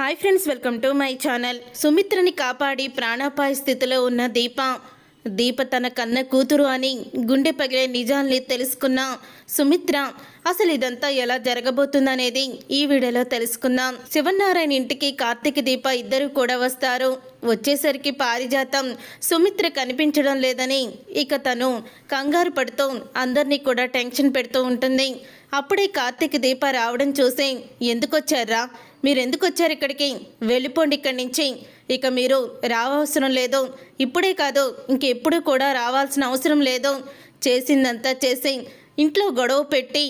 Hi friends welcome to my channel. సుమిత్రని కాపాడి ప్రాణాపాయ స్థితిలో ఉన్న దీప. దీప తన కన్న కూతురు అని గుండె పగిలే నిజాల్ని తెలుసుకున్న సుమిత్ర అసలు ఇదంతా ఎలా జరగబోతుందనేది ఈ వీడియోలో తెలుసుకుందాం. శివనారాయణ ఇంటికి కార్తీక దీప ఇద్దరు కూడా వస్తారు. వచ్చేసరికి పారిజాతం. సుమిత్ర కనిపించడం లేదని ఇక తను కంగారు పడుతూ అందరినీ కూడా టెన్షన్ పెడుతూ ఉంటుంది. అప్పుడే కార్తీక దీప రావడం చూసి ఎందుకొచ్చారా? మీరు ఎందుకు వచ్చారు ఇక్కడికి? వెళ్ళిపోండి ఇక్కడి నుంచి. ఇక మీరు రావవసరం లేదు. ఇప్పుడే కాదు ఇంకెప్పుడు కూడా రావాల్సిన అవసరం లేదు. చేసిందంతా చేసి ఇంట్లో గొడవ పెట్టి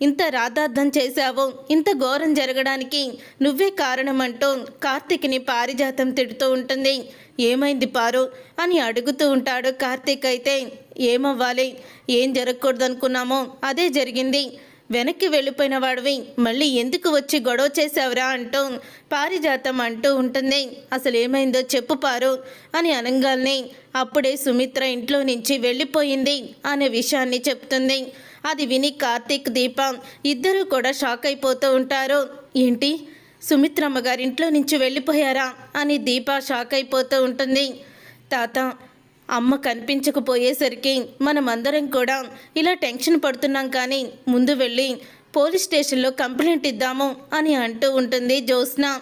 ఇంత రాధార్థం చేశావు ఇంత ఘోరం జరగడానికి నువ్వే కారణమంటూ కార్తీక్ని పారిజాతం తిడుతూ ఉంటుంది. ఏమైంది పారు? అని అడుగుతూ ఉంటాడు కార్తీక్ అయితే. ఏమవ్వాలి? ఏం జరగకూడదు అనుకున్నామో అదే జరిగింది. వెనక్కి వెళ్ళిపోయిన వాడివి. మళ్ళీ ఎందుకు వచ్చి గొడవ చేసావురా అంటూ పారిజాతం అంటూ ఉంటుంది. అసలు ఏమైందో చెప్పు పారు అని అనగానే అప్పుడే సుమిత్ర ఇంట్లో నుంచి వెళ్ళిపోయింది అనే విషయాన్ని చెప్తుంది. అది విని కార్తీక్ దీప ఇద్దరూ కూడా షాక్ అయిపోతూ ఉంటారు. ఏంటి? సుమిత్రమ్మ గారి ఇంట్లో నుంచి వెళ్ళిపోయారా? అని దీప షాక్ అయిపోతూ ఉంటుంది. తాత అమ్మ కనిపించకపోయేసరికి మనమందరం కూడా ఇలా టెన్షన్ పడుతున్నాం కానీ ముందు వెళ్ళి పోలీస్ స్టేషన్లో కంప్లైంట్ ఇద్దాము అని అంటూ ఉంటుంది జ్యోత్స్న.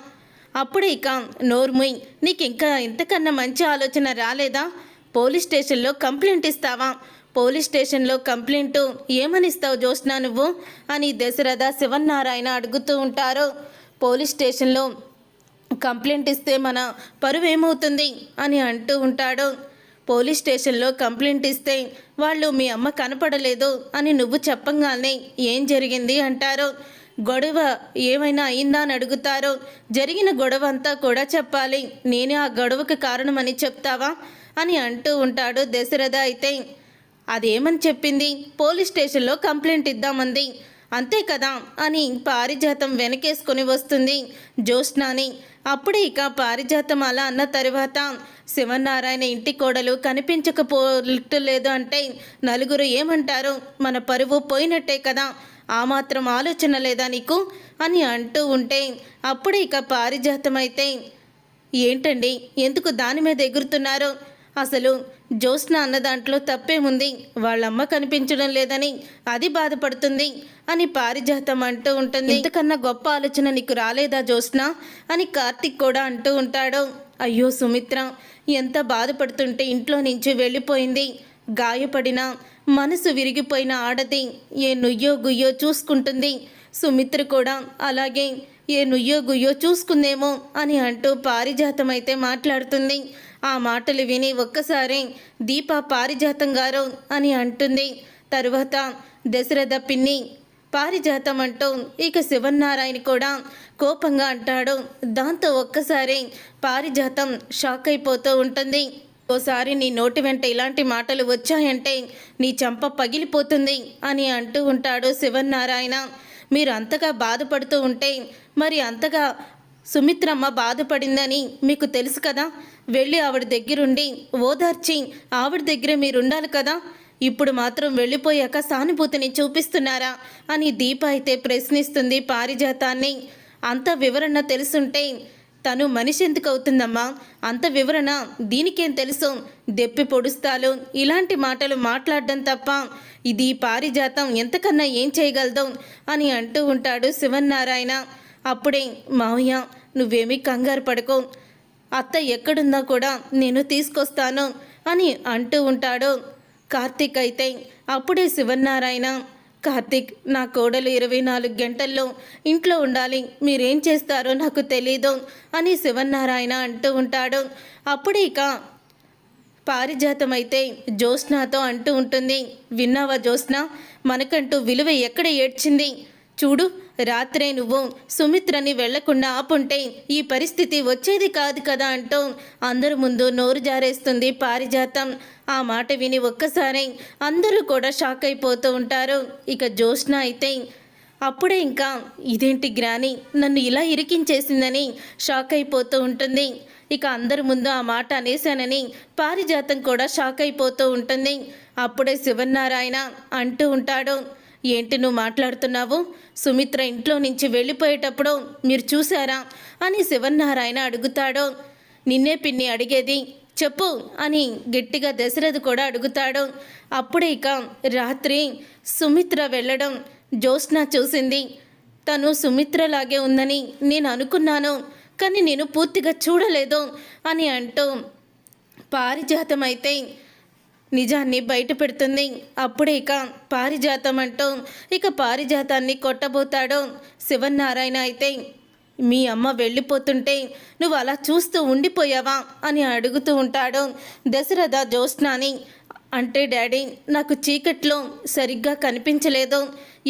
అప్పుడే ఇక నోర్ముయ్ నీకు ఇంకా ఇంతకన్నా మంచి ఆలోచన రాలేదా? పోలీస్ స్టేషన్లో కంప్లైంట్ ఇస్తావా? పోలీస్ స్టేషన్లో కంప్లైంట్ ఏమనిస్తావు జ్యోత్స్న నువ్వు? అని దశరథ శివన్నారాయణ అడుగుతూ ఉంటారు. పోలీస్ స్టేషన్లో కంప్లైంట్ ఇస్తే మన పరువేమవుతుంది? అని అంటూ ఉంటాడు. పోలీస్ స్టేషన్లో కంప్లైంట్ ఇస్తే వాళ్ళు మీ అమ్మ కనపడలేదు అని నువ్వు చెప్పంగానే ఏం జరిగింది అంటారు. గొడవ ఏమైనా అయిందా అని అడుగుతారు. జరిగిన గొడవ అంతా కూడా చెప్పాలి. నేనే ఆ గొడవకు కారణమని చెప్తావా? అని అంటూ ఉంటాడు దశరథ అయితే. అదేమని చెప్పింది? పోలీస్ స్టేషన్లో కంప్లైంట్ ఇద్దామంది. అంతే కదా అని పారిజాతం వెనకేసుకొని వస్తుంది జ్యోత్స్నాని. అప్పుడే ఇక పారిజాతం అలా అన్న తర్వాత శివనారాయణ ఇంటి కోడలు కనిపించకపోలేదు అంటే నలుగురు ఏమంటారు? మన పరువు పోయినట్టే కదా ఆ మాత్రం ఆలోచన లేదా నీకు? అని అంటూ ఉంటే అప్పుడే ఇక పారిజాతం అయితే ఏంటండి? ఎందుకు దాని మీద ఎగురుతున్నారు? అసలు జ్యోత్స్న అన్న దాంట్లో తప్పేముంది వాళ్ళమ్మ కనిపించడం లేదని అది బాధపడుతుంది అని పారిజాతం అంటూ ఉంటుంది. ఇంతకన్నా గొప్ప ఆలోచన నీకు రాలేదా జ్యోత్స్న? అని కార్తిక్ కూడా అంటూ ఉంటాడు. అయ్యో సుమిత్ర ఎంత బాధపడుతుంటే ఇంట్లో నుంచి వెళ్ళిపోయింది. గాయపడిన మనసు విరిగిపోయిన ఆడది ఏ నుయ్యో గుయ్యో చూసుకుంటుంది. సుమిత్ర కూడా అలాగే ఏ నుయ్యో గుయ్యో చూసుకుందేమో అని అంటూ పారిజాతం అయితే మాట్లాడుతుంది. ఆ మాటలు విని ఒక్కసారి దీప పారిజాతం గారు అని అంటుంది. తరువాత దశరథ పిన్ని పారిజాతం అంటూ ఇక శివన్నారాయణ కూడా కోపంగా అంటాడు. దాంతో ఒక్కసారి పారిజాతం షాక్ అయిపోతూ ఉంటుంది. ఓసారి నీ నోటి వెంట ఇలాంటి మాటలు వచ్చాయంటే నీ చెంప పగిలిపోతుంది అని అంటూ ఉంటాడు శివన్నారాయణ. మీరు అంతగా బాధపడుతూ ఉంటే మరి అంతగా సుమిత్రమ్మ బాధపడిందని మీకు తెలుసు కదా. వెళ్ళి ఆవిడ దగ్గరుండి ఓదార్చి ఆవిడ దగ్గర మీరు ఉండాలి కదా. ఇప్పుడు మాత్రం వెళ్ళిపోయాక సానుభూతిని చూపిస్తున్నారా అని దీప అయితే ప్రశ్నిస్తుంది పారిజాతాన్ని. అంత వివరణ తెలుసుంటే తను మనిషి ఎందుకు అవుతుందమ్మా? అంత వివరణ దీనికేం తెలుసు? దెప్పి పొడుస్తాలు ఇలాంటి మాటలు మాట్లాడడం తప్ప ఇది పారిజాతం ఎంతకన్నా ఏం చేయగలదు అని అంటూ ఉంటాడు శివన్నారాయణ. అప్పుడే మావయ్య నువ్వేమీ కంగారు పడకు. అత్త ఎక్కడున్నా కూడా నేను తీసుకొస్తాను అని అంటూ ఉంటాడు. కార్తీక్ అయితే అప్పుడే శివన్నారాయణ కార్తీక్ నా కోడలు ఇరవై నాలుగు గంటల్లో ఇంట్లో ఉండాలి. మీరేం చేస్తారో నాకు తెలీదు అని శివన్నారాయణ అంటూ ఉంటాడు. అప్పుడే ఇక పారిజాతం అయితే జ్యోత్స్నాతో అంటూ ఉంటుంది. విన్నావా జ్యోత్స్న? మనకంటూ విలువ ఎక్కడ ఏడ్చింది? చూడు రాత్రే నువ్వు సుమిత్రని వెళ్ళకుండా ఆపుంటే ఈ పరిస్థితి వచ్చేది కాదు కదా అంటూ అందరి ముందు నోరు జారేస్తుంది పారిజాతం. ఆ మాట విని ఒక్కసారి అందరూ కూడా షాక్ అయిపోతూ ఉంటారు. ఇక జ్యోత్స్న అయితే అప్పుడే ఇంకా ఇదేంటి గ్రాని నన్ను ఇలా ఇరికించేసిందని షాక్ అయిపోతూ ఉంటుంది. ఇక అందరి ముందు ఆ మాట అనేశానని పారిజాతం కూడా షాక్ అయిపోతూ ఉంటుంది. అప్పుడే శివనారాయణ అంటూ ఉంటాడు. ఏంటి నువ్వు మాట్లాడుతున్నావు? సుమిత్ర ఇంట్లో నుంచి వెళ్ళిపోయేటప్పుడు మీరు చూసారా అని శివన్నారాయణ అడుగుతాడు. నిన్నే పిన్ని అడిగేది చెప్పు అని గట్టిగా దశరథ్ కూడా అడుగుతాడు. అప్పుడే ఇక రాత్రి సుమిత్ర వెళ్ళడం జ్యోత్స్న చూసింది. తను సుమిత్రలాగే ఉందని నేను అనుకున్నాను కానీ నేను పూర్తిగా చూడలేదు అని అంటూ పారిజాతం అయితే నిజాన్ని బయట పెడుతుంది. అప్పుడే ఇక పారిజాతం అంటూ ఇక పారిజాతాన్ని కొట్టబోతాడు శివనారాయణ అయితే. మీ అమ్మ వెళ్ళిపోతుంటే నువ్వు అలా చూస్తూ ఉండిపోయావా అని అడుగుతూ ఉంటాడు దశరథ జ్యోత్స్నాని. అంటే డాడీ నాకు చీకట్లో సరిగ్గా కనిపించలేదు.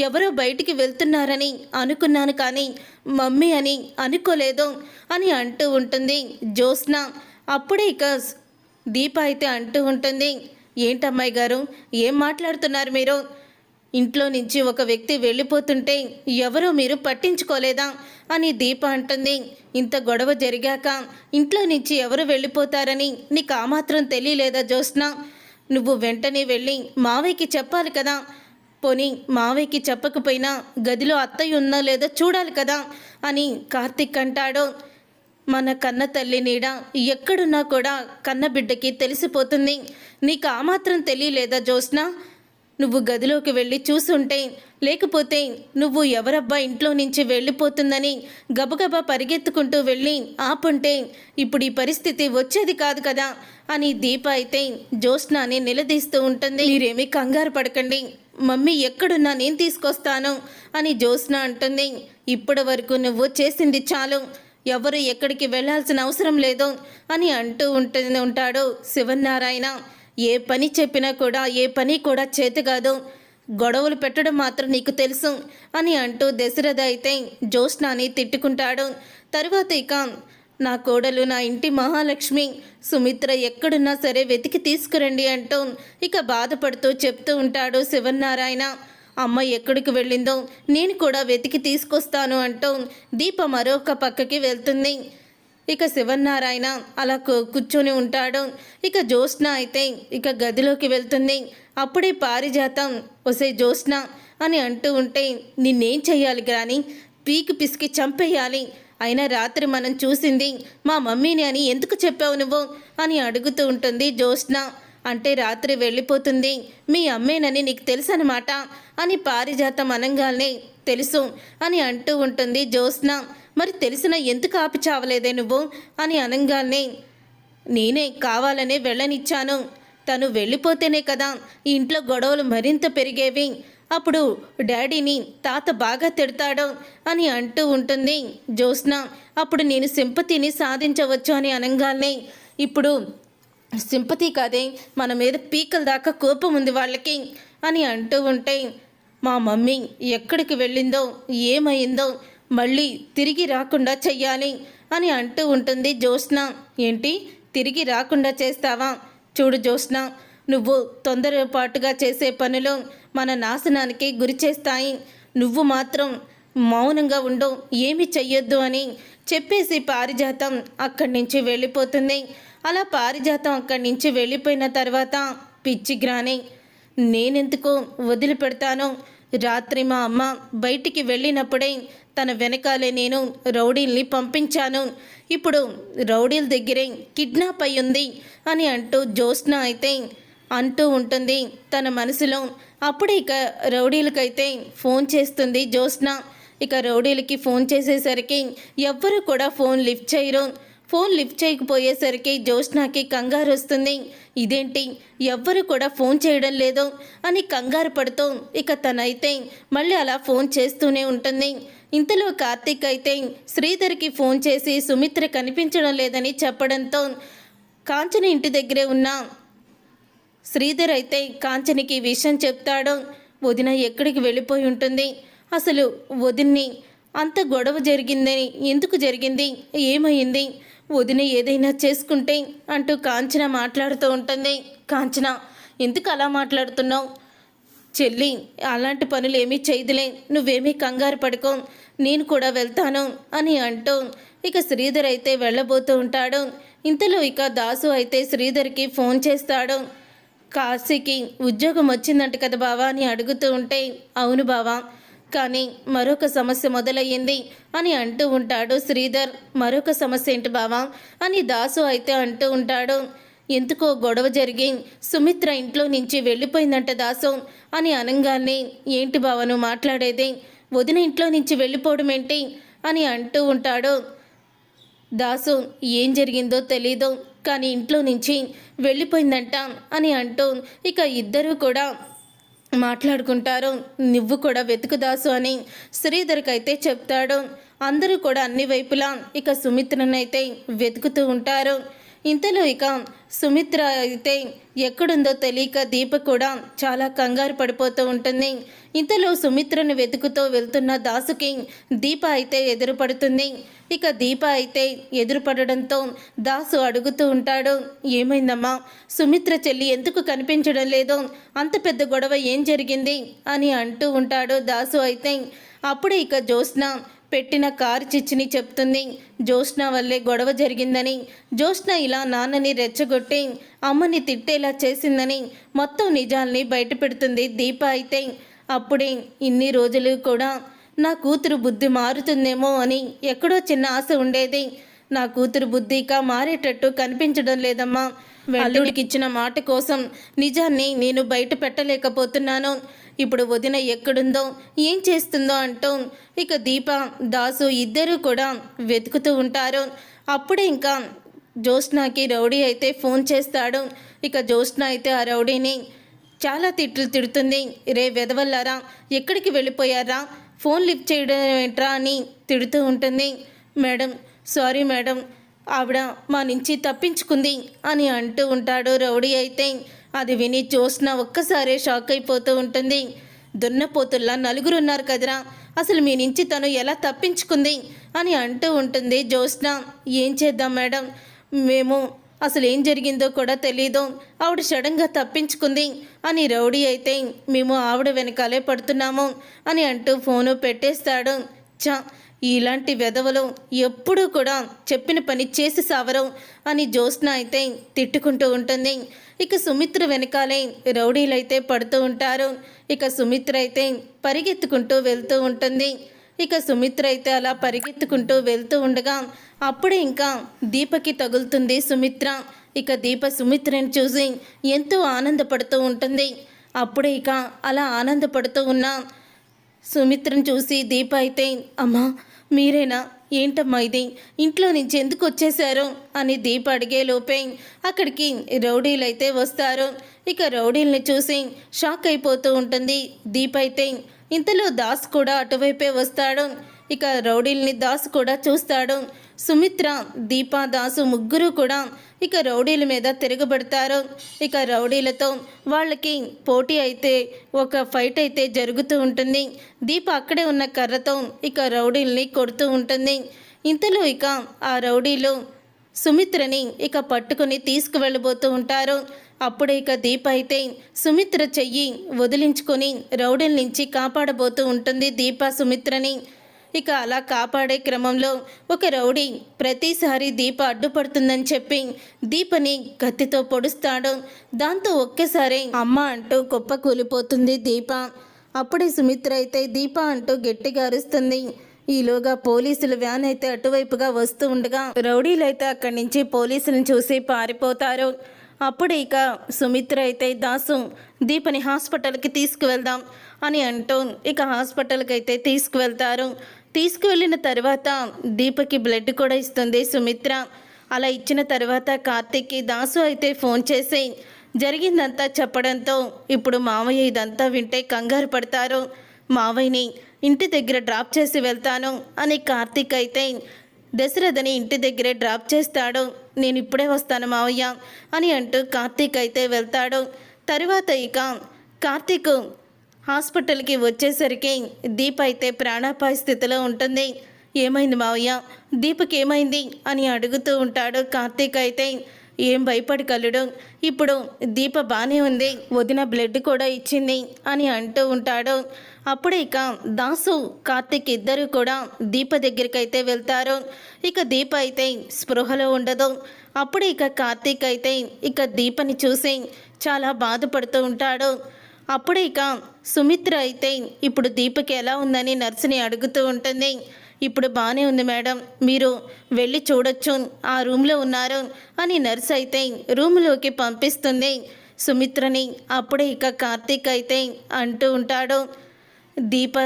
ఎవరో బయటికి వెళ్తున్నారని అనుకున్నాను కానీ మమ్మీ అని అనుకోలేదు అని అంటూ ఉంటుంది జ్యోత్స్న. అప్పుడే ఇక దీప అయితే అంటూ ఉంటుంది ఏంటమ్మాయి గారు? ఏం మాట్లాడుతున్నారు మీరు? ఇంట్లో నుంచి ఒక వ్యక్తి వెళ్ళిపోతుంటే ఎవరో మీరు పట్టించుకోలేదా? అని దీప అంటుంది. ఇంత గొడవ జరిగాక ఇంట్లో నుంచి ఎవరు వెళ్ళిపోతారని నీకు ఆ మాత్రం తెలియలేదా జ్యోత్స్న? నువ్వు వెంటనే వెళ్ళి మావయ్యకి చెప్పాలి కదా. పోనీ మావయ్యకి చెప్పకపోయినా గదిలో అత్తయ్య ఉందా లేదో చూడాలి కదా అని కార్తిక్ అంటాడు. మన కన్న తల్లి నీడ ఎక్కడున్నా కూడా కన్న బిడ్డకి తెలిసిపోతుంది. నీకు ఆ మాత్రం తెలియలేదా జ్యోత్స్న? నువ్వు గదిలోకి వెళ్ళి చూసుంటే లేకపోతే నువ్వు ఎవరబ్బా ఇంట్లో నుంచి వెళ్ళిపోతుందని గబగబా పరిగెత్తుకుంటూ వెళ్ళి ఆపుంటే ఇప్పుడు ఈ పరిస్థితి వచ్చేది కాదు కదా అని దీప అయితే జ్యోత్స్నాని నిలదీస్తూ ఉంటుంది. మీరేమీ కంగారు పడకండి. మమ్మీ ఎక్కడున్నా నేను తీసుకొస్తాను అని జ్యోత్స్న అంటుంది. ఇప్పటి వరకు నువ్వు చేసింది చాలు. ఎవరు ఎక్కడికి వెళ్ళాల్సిన అవసరం లేదు అని అంటూ ఉంటుంది ఉంటాడు శివనారాయణ ఏ పని చెప్పినా కూడా ఏ పని కూడా చేతి కాదు. గొడవలు పెట్టడం మాత్రం నీకు తెలుసు అని అంటూ దశరథ అయితే జ్యోత్స్నాని తిట్టుకుంటాడు. తరువాత ఇక నా కోడలు నా ఇంటి మహాలక్ష్మి సుమిత్ర ఎక్కడున్నా సరే వెతికి తీసుకురండి అంటూ ఇక బాధపడుతూ చెప్తూ ఉంటాడు శివనారాయణ అమ్మ ఎక్కడికి వెళ్ళిందో నేను కూడా వెతికి తీసుకొస్తాను అంటూ దీప మరొక పక్కకి వెళ్తుంది. ఇక శివనారాయణ అలా కు- కూర్చొని ఉంటాడు. ఇక జ్యోత్స్న అయితే ఇక గదిలోకి వెళ్తుంది. అప్పుడే పారిజాతం ఒసే జ్యోత్స్న అని అంటూ ఉంటే నిన్నేం చెయ్యాలి గ్రాని? పీకి పిసికి చంపేయాలి. అయినా రాత్రి మనం చూసింది మా మమ్మీని అని ఎందుకు చెప్పావు నువ్వు? అని అడుగుతూ ఉంటుంది జ్యోత్స్న. అంటే రాత్రి వెళ్ళిపోతుంది. మీ అమ్మేనని నీకు తెలుసనమాట అని పారిజాతం అనంగానే తెలుసు అని అంటూ ఉంటుంది జ్యోత్స్న. మరి తెలిసిన ఎందుకు ఆపి చావలేదే నువ్వు అని అనంగానే నేనే కావాలనే వెళ్ళనిచ్చాను. తను వెళ్ళిపోతేనే కదా ఈ ఇంట్లో గొడవలు మరింత పెరిగేవి. అప్పుడు డాడీని తాత బాగా తిడతాడు అని అంటూ ఉంటుంది జ్యోత్స్న. అప్పుడు నేను సింపతిని సాధించవచ్చు అని అనంగానే ఇప్పుడు సింపతి కాదే మన మీద పీకల దాకా కోపం ఉంది వాళ్ళకి అని అంటూ ఉంటే మా మమ్మీ ఎక్కడికి వెళ్ళిందో ఏమైందో మళ్ళీ తిరిగి రాకుండా చెయ్యాలి అని అంటూ ఉంటుంది జ్యోత్స్న. ఏంటి? తిరిగి రాకుండా చేస్తావా? చూడు జ్యోత్స్న నువ్వు తొందరపాటుగా చేసే పనులు మన నాశనానికి గురి చేస్తాయి. నువ్వు మాత్రం మౌనంగా ఉండు ఏమి చెయ్యొద్దు అని చెప్పేసి పారిజాతం అక్కడి నుంచి వెళ్ళిపోతుంది. అలా పారిజాతం అక్కడి నుంచి వెళ్ళిపోయిన తర్వాత పిచ్చి గ్రాని నేనెందుకు వదిలిపెడతాను. రాత్రి మా అమ్మ బయటికి వెళ్ళినప్పుడే తన వెనకాలే నేను రౌడీల్ని పంపించాను. ఇప్పుడు రౌడీల దగ్గరే కిడ్నాప్ అయి ఉంది అని అంటూ జ్యోత్స్న అయితే అంటూ ఉంటుంది తన మనసులో. అప్పుడే ఇక రౌడీలకైతే ఫోన్ చేస్తుంది జ్యోత్స్న. ఇక రౌడీలకి ఫోన్ చేసేసరికి ఎవ్వరు కూడా ఫోన్ లిఫ్ట్ చేయరు. ఫోన్ లిఫ్ట్ చేయకపోయేసరికి జ్యోత్స్నాకి కంగారు వస్తుంది. ఇదేంటి? ఎవ్వరు కూడా ఫోన్ చేయడం లేదు అని కంగారు పడుతూ ఇక తనైతే మళ్ళీ అలా ఫోన్ చేస్తూనే ఉంటుంది. ఇంతలో కార్తీక్ అయితే శ్రీధర్కి ఫోన్ చేసి సుమిత్ర కనిపించడం లేదని చెప్పడంతో కాంచన ఇంటి దగ్గరే ఉన్న శ్రీధర్ అయితే కాంచనికి విషయం చెప్తాడు. వదిన ఎక్కడికి వెళ్ళిపోయి ఉంటుంది? అసలు వదిన్ని అంత గొడవ జరిగిందని ఎందుకు జరిగింది? ఏమైంది? వదిన ఏదైనా చేసుకుంటే అంటూ కాంచన మాట్లాడుతూ ఉంటుంది. కాంచన ఎందుకు అలా మాట్లాడుతున్నావు? చెల్లి అలాంటి పనులు ఏమీ చేయదులే. నువ్వేమీ కంగారు పడుకో. నేను కూడా వెళ్తాను అని అంటూ ఇక శ్రీధర్ అయితే వెళ్ళబోతూ ఉంటాడు. ఇంతలో ఇక దాసు అయితే శ్రీధర్కి ఫోన్ చేస్తాడు. కాశీకి ఉద్యోగం వచ్చిందంట కదా బావా అని అడుగుతూ ఉంటే అవును బావా కానీ మరొక సమస్య మొదలయ్యింది అని అంటూ ఉంటాడు శ్రీధర్. మరొక సమస్య ఏంటి బావా? అని దాసు అయితే అంటూ ఉంటాడు. ఎందుకో గొడవ జరిగి సుమిత్ర ఇంట్లో నుంచి వెళ్ళిపోయిందంట దాసు అని అనగానే ఏంటి బావను మాట్లాడేది? వదిన ఇంట్లో నుంచి వెళ్ళిపోవడం ఏంటి? అని అంటూ ఉంటాడు. దాసు ఏం జరిగిందో తెలీదు కానీ ఇంట్లో నుంచి వెళ్ళిపోయిందంట అని అంటూ ఇక ఇద్దరూ కూడా మాట్లాడుకుంటారు. నువ్వు కూడా వెతుకుదాసు అని శ్రీధర్కైతే చెప్తాడు. అందరూ కూడా అన్ని వైపులా ఇక సుమిత్రనైతే వెతుకుతూ ఉంటారు. ఇంతలో ఇక సుమిత్ర అయితే ఎక్కడుందో తెలియక దీప కూడా చాలా కంగారు పడిపోతూ ఉంటుంది. ఇంతలో సుమిత్రను వెతుకుతూ వెళ్తున్న దాసుకి దీప అయితే ఎదురుపడుతుంది. ఇక దీప అయితే ఎదురుపడడంతో దాసు అడుగుతూ ఉంటాడు ఏమైందమ్మా? సుమిత్ర చెల్లి ఎందుకు కనిపించడం లేదు? అంత పెద్ద గొడవ ఏం జరిగింది? అని అంటూ ఉంటాడు దాసు అయితే. అప్పుడే ఇక జ్యోత్స్న పెట్టిన కారు చిచ్చిని చెప్తుంది. జ్యోత్స్న వల్లే గొడవ జరిగిందని. జ్యోత్స్న ఇలా నాన్నని రెచ్చగొట్టి అమ్మని తిట్టేలా చేసిందని మొత్తం నిజాల్ని బయటపెడుతుంది దీప అయితే. అప్పుడే ఇన్ని రోజులు కూడా నా కూతురు బుద్ధి మారుతుందేమో అని ఎక్కడో చిన్న ఆశ ఉండేది. నా కూతురు బుద్ధిగా మారేటట్టు కనిపించడం లేదమ్మా. అల్లుడికి ఇచ్చిన మాట కోసం నిజాన్ని నేను బయట పెట్టలేకపోతున్నాను. ఇప్పుడు వదిన ఎక్కడుందో ఏం చేస్తుందో అంటూ ఇక దీప దాసు ఇద్దరూ కూడా వెతుకుతూ ఉంటారు. అప్పుడే ఇంకా జ్యోత్స్నాకి రౌడీ అయితే ఫోన్ చేస్తాడు. ఇక జ్యోత్స్న అయితే ఆ రౌడీని చాలా తిట్లు తిడుతుంది. రే వెదవల్లారా ఎక్కడికి వెళ్ళిపోయారా? ఫోన్ లిఫ్ట్ చేయడం ఏంట్రా? అని తిడుతూ ఉంటుంది. మేడం సారీ మేడం ఆవిడ మా నుంచి తప్పించుకుంది అని అంటూ ఉంటాడు రౌడీ అయితే. అది విని చూసిన ఒక్కసారే షాక్ అయిపోతూ ఉంటుంది. దున్నపోతుల్లా నలుగురు ఉన్నారు కదరా. అసలు మీ నుంచి తను ఎలా తప్పించుకుంది అని అంటూ ఉంటుంది జ్యోత్స్న. ఏం చేద్దాం మేడం? మేము అసలు ఏం జరిగిందో కూడా తెలీదు. ఆవిడ సడన్గా తప్పించుకుంది అని రౌడీ అయితే. మేము ఆవిడ వెనకాలే పడుతున్నాము అని అంటూ ఫోను పెట్టేస్తాడు. చా ఇలాంటి వెధవలు ఎప్పుడూ కూడా చెప్పిన పని చేసి సావరం అని జ్యోత్స్న అయితే తిట్టుకుంటూ ఉంటుంది. ఇక సుమిత్ర వెనకాలే రౌడీలైతే పడుతూ ఉంటారు. ఇక సుమిత్ర అయితే పరిగెత్తుకుంటూ వెళ్తూ ఉంటుంది. ఇక సుమిత్ర అయితే అలా పరిగెత్తుకుంటూ వెళ్తూ ఉండగా అప్పుడే ఇంకా దీపకి తగులుతుంది సుమిత్ర. ఇక దీప సుమిత్రని చూసి ఎంతో ఆనందపడుతూ ఉంటుంది. అప్పుడే ఇక అలా ఆనందపడుతూ ఉన్న సుమిత్రను చూసి దీప అయితే అమ్మా మీరేనా? ఏంటమ్మా ఇది? ఇంట్లో నుంచి ఎందుకు వచ్చేశారు? అని దీప అడిగే లోపే అక్కడికి రౌడీలు అయితే వస్తారు. ఇక రౌడీల్ని చూసి షాక్ అయిపోతూ ఉంటుంది దీప అయితే. ఇంతలో దాస్ కూడా అటువైపే వస్తాడు. ఇక రౌడీల్ని దాస్ కూడా చూస్తాడు. సుమిత్ర దీపా దాసు ముగ్గురు కూడా ఇక రౌడీల మీద తిరగబడతారు. ఇక రౌడీలతో వాళ్ళకి పోటీ అయితే ఒక ఫైట్ అయితే జరుగుతూ ఉంటుంది. దీప అక్కడే ఉన్న కర్రతో ఇక రౌడీల్ని కొడుతూ ఉంటుంది. ఇంతలో ఇక ఆ రౌడీలు సుమిత్రని ఇక పట్టుకుని తీసుకువెళ్ళబోతూ ఉంటారు. అప్పుడు ఇక దీప అయితే సుమిత్ర చెయ్యి వదిలించుకొని రౌడీల నుంచి కాపాడబోతూ ఉంటుంది దీప సుమిత్రని. ఇక అలా కాపాడే క్రమంలో ఒక రౌడీ ప్రతిసారి దీప అడ్డుపడుతుందని చెప్పి దీపని కత్తితో పొడుస్తాడు. దాంతో ఒక్కసారి అమ్మ అంటూ కుప్ప కూలిపోతుంది దీప. అప్పుడే సుమిత్ర అయితే దీప అంటూ గట్టిగా అరుస్తుంది. ఈలోగా పోలీసుల వ్యాన్ అయితే అటువైపుగా వస్తూ ఉండగా రౌడీలు అయితే అక్కడి నుంచి పోలీసులను చూసి పారిపోతారు. అప్పుడు ఇక సుమిత్ర అయితే దాసు దీపని హాస్పిటల్కి తీసుకువెళ్దాం. అని అంటూ ఇక హాస్పిటల్కి అయితే తీసుకువెళ్తారు. తీసుకువెళ్ళిన తర్వాత దీపకి బ్లడ్ కూడా ఇస్తుంది సుమిత్ర. అలా ఇచ్చిన తర్వాత కార్తిక్కి దాసు అయితే ఫోన్ చేసి జరిగిందంతా చెప్పడంతో ఇప్పుడు మావయ్య ఇదంతా వింటే కంగారు పడతారు. మావయ్యని ఇంటి దగ్గర డ్రాప్ చేసి వెళ్తాను అని కార్తీక్ అయితే దశరథని ఇంటి దగ్గరే డ్రాప్ చేస్తాడు. నేను ఇప్పుడే వస్తాను మావయ్య అని అంటూ కార్తీక్ అయితే వెళ్తాడు. తరువాత ఇక కార్తీక్ హాస్పిటల్కి వచ్చేసరికి దీప అయితే ప్రాణాపాయ స్థితిలో ఉంటుంది. ఏమైంది మావయ్య? దీపకి ఏమైంది? అని అడుగుతూ ఉంటాడు కార్తీక్ అయితే. ఏం భయపడి కలుడు ఇప్పుడు దీప బాగానే ఉంది. వదిన బ్లడ్ కూడా ఇచ్చింది అని అంటూ ఉంటాడు. అప్పుడే ఇక దాసు కార్తిక్ ఇద్దరు కూడా దీప దగ్గరికి అయితే వెళ్తారు. ఇక దీప అయితే స్పృహలో ఉండదు. అప్పుడు ఇక కార్తీక్ అయితే ఇక దీపని చూసి చాలా బాధపడుతూ ఉంటాడు. అప్పుడే ఇక సుమిత్ర అయితే ఇప్పుడు దీపకి ఎలా ఉందని నర్సుని అడుగుతూ ఉంటుంది. ఇప్పుడు బాగానే ఉంది మేడం. మీరు వెళ్ళి చూడొచ్చు. ఆ రూమ్లో ఉన్నారు అని నర్స్ అయితే రూమ్లోకి పంపిస్తుంది సుమిత్రని. అప్పుడే ఇక కార్తీక్ అయితే అంటూ ఉంటాడు. దీప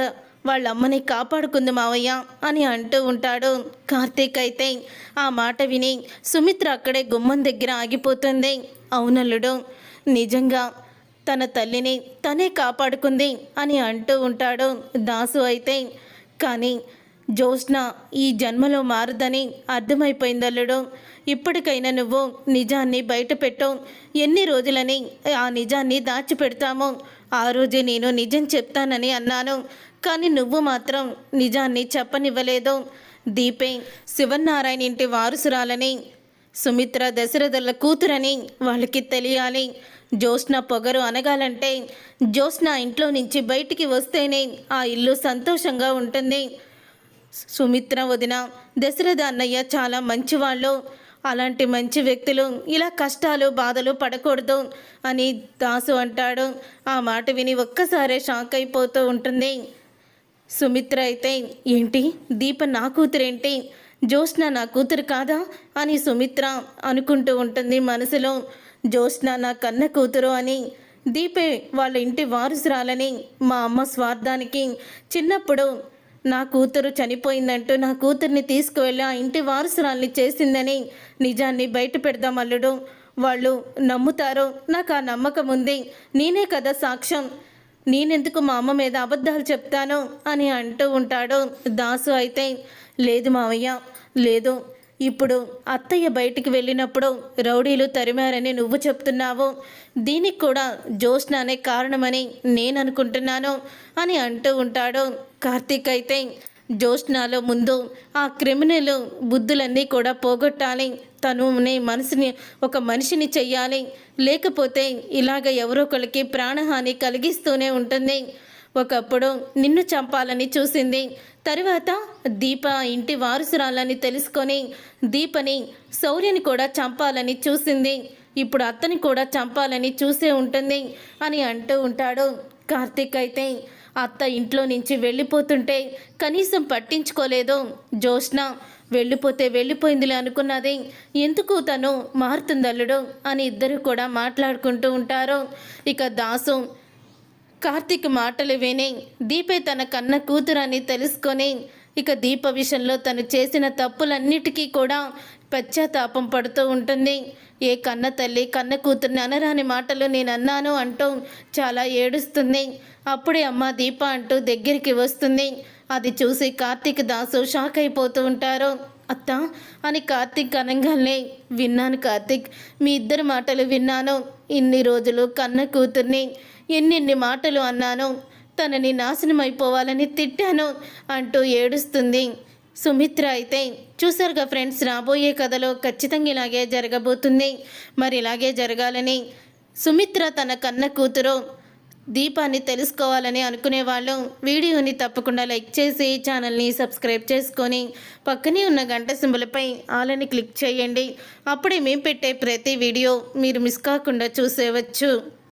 వాళ్ళ అమ్మని కాపాడుకుంది మావయ్య అని అంటూ ఉంటాడు కార్తీక్ అయితే. ఆ మాట విని సుమిత్ర అక్కడే గుమ్మం దగ్గర ఆగిపోతుంది. అవునల్లుడు నిజంగా తన తల్లిని తనే కాపాడుకుంది అని అంటూ ఉంటాడు దాసు అయితే. కానీ జ్యోత్స్న ఈ జన్మలో మారదని అర్థమైపోయిందల్లుడు ఇప్పటికైనా నువ్వు నిజాన్ని బయటపెట్టు ఎన్ని రోజులని ఆ నిజాన్ని దాచిపెడతామో? ఆ రోజే నేను నిజం చెప్తానని అన్నాను. కానీ నువ్వు మాత్రం నిజాన్ని చెప్పనివ్వలేదు. దీపే శివనారాయణ ఇంటి వారసురాలని సుమిత్ర దశరథుల కూతురని వాళ్ళకి తెలియాలి. జ్యోత్స్న పొగరు అనగాలంటే జ్యోత్స్న ఇంట్లో నుంచి బయటికి వస్తేనే ఆ ఇల్లు సంతోషంగా ఉంటుంది. సుమిత్ర వదిన దశరథ అన్నయ్య చాలా మంచివాళ్ళు. అలాంటి మంచి వ్యక్తులు ఇలా కష్టాలు బాధలు పడకూడదు అని దాసు అంటాడు. ఆ మాట విని ఒక్కసారే షాక్ అయిపోతూ ఉంటుంది. సుమిత్ర అయితే ఏంటి? దీప నా కూతురేంటి? జ్యోత్స్న నా కూతురు కాదా అని సుమిత్ర అనుకుంటూ ఉంటుంది మనసులో. జ్యోత్స్న నా కన్న కూతురు అని. దీపే వాళ్ళ ఇంటి వారసురాలని మా అమ్మ స్వార్థానికి. చిన్నప్పుడు నా కూతురు చనిపోయిందంటూ నా కూతుర్ని తీసుకువెళ్ళి ఆ ఇంటి వారసురాల్ని చేసిందని నిజాన్ని బయట పెడదాం అల్లుడు. వాళ్ళు నమ్ముతారు. నాకు ఆ నమ్మకం ఉంది. నేనే కదా సాక్ష్యం. నేనెందుకు మా అమ్మ మీద అబద్ధాలు చెప్తాను అని అంటూ ఉంటాడు దాసు అయితే. లేదు మావయ్య లేదు. ఇప్పుడు అత్తయ్య బయటికి వెళ్ళినప్పుడు రౌడీలు తరిమారని నువ్వు చెప్తున్నావు. దీనికి కూడా జ్యోత్స్నానే కారణమని నేను అనుకుంటున్నాను అని అంటూ ఉంటాడు. కార్తీక్ అయితే జ్యోత్స్నాలో ముందు ఆ క్రిమినల్ బుద్ధులన్నీ కూడా పోగొట్టాలి. తను మనసుని ఒక మనిషిని చెయ్యాలి. లేకపోతే ఇలాగ ఎవరో ఒకరికి ప్రాణహాని కలిగిస్తూనే ఉంటుంది. ఒకప్పుడు నిన్ను చంపాలని చూసింది. తరువాత దీప ఇంటి వారసురాలని తెలుసుకొని దీపని శౌర్యని కూడా చంపాలని చూసింది. ఇప్పుడు అత్తని కూడా చంపాలని చూసే ఉంటుంది అని అంటూ ఉంటాడు. కార్తీక్ అయితే అత్త ఇంట్లో నుంచి వెళ్ళిపోతుంటే కనీసం పట్టించుకోలేదు. జోష్న వెళ్ళిపోతే వెళ్ళిపోయిందిలే అనుకున్నది. ఎందుకు తను మారుతుందల్లుడు అని ఇద్దరు కూడా మాట్లాడుకుంటూ ఉంటారు. ఇక దాసు కార్తీక్ మాటలు విని దీపే తన కన్న కూతురని తెలుసుకొని ఇక దీప విషయంలో తను చేసిన తప్పులన్నిటికీ కూడా పశ్చాత్తాపం పడుతూ ఉంటుంది. ఏ కన్న తల్లి కన్న కూతుర్ని అనరాని మాటలు నేను అన్నాను అంటూ చాలా ఏడుస్తుంది. అప్పుడే అమ్మ దీప అంటూ దగ్గరికి వస్తుంది. అది చూసి కార్తీక్ దాసు షాక్ అయిపోతూ ఉంటారు. అత్త అని కార్తిక్ అనగానే విన్నాను కార్తీక్ మీ ఇద్దరి మాటలు విన్నాను. ఇన్ని రోజులు కన్న కూతుర్ని ఎన్నెన్ని మాటలు అన్నాను. తనని నాశనం అయిపోవాలని తిట్టాను అంటూ ఏడుస్తుంది. సుమిత్ర అయితే చూసారుగా ఫ్రెండ్స్ రాబోయే కథలో ఖచ్చితంగా ఇలాగే జరగబోతుంది. మరి ఇలాగే జరగాలని. సుమిత్ర తన కన్న కూతురు దీపాన్ని తెలుసుకోవాలని అనుకునే వాళ్ళు. వీడియోని తప్పకుండా లైక్ చేసి ఛానల్ని సబ్స్క్రైబ్ చేసుకొని పక్కనే ఉన్న గంట సింబలపై ఆలని క్లిక్ చేయండి. అప్పుడే మేము పెట్టే ప్రతి వీడియో మీరు మిస్ కాకుండా చూసేవచ్చు.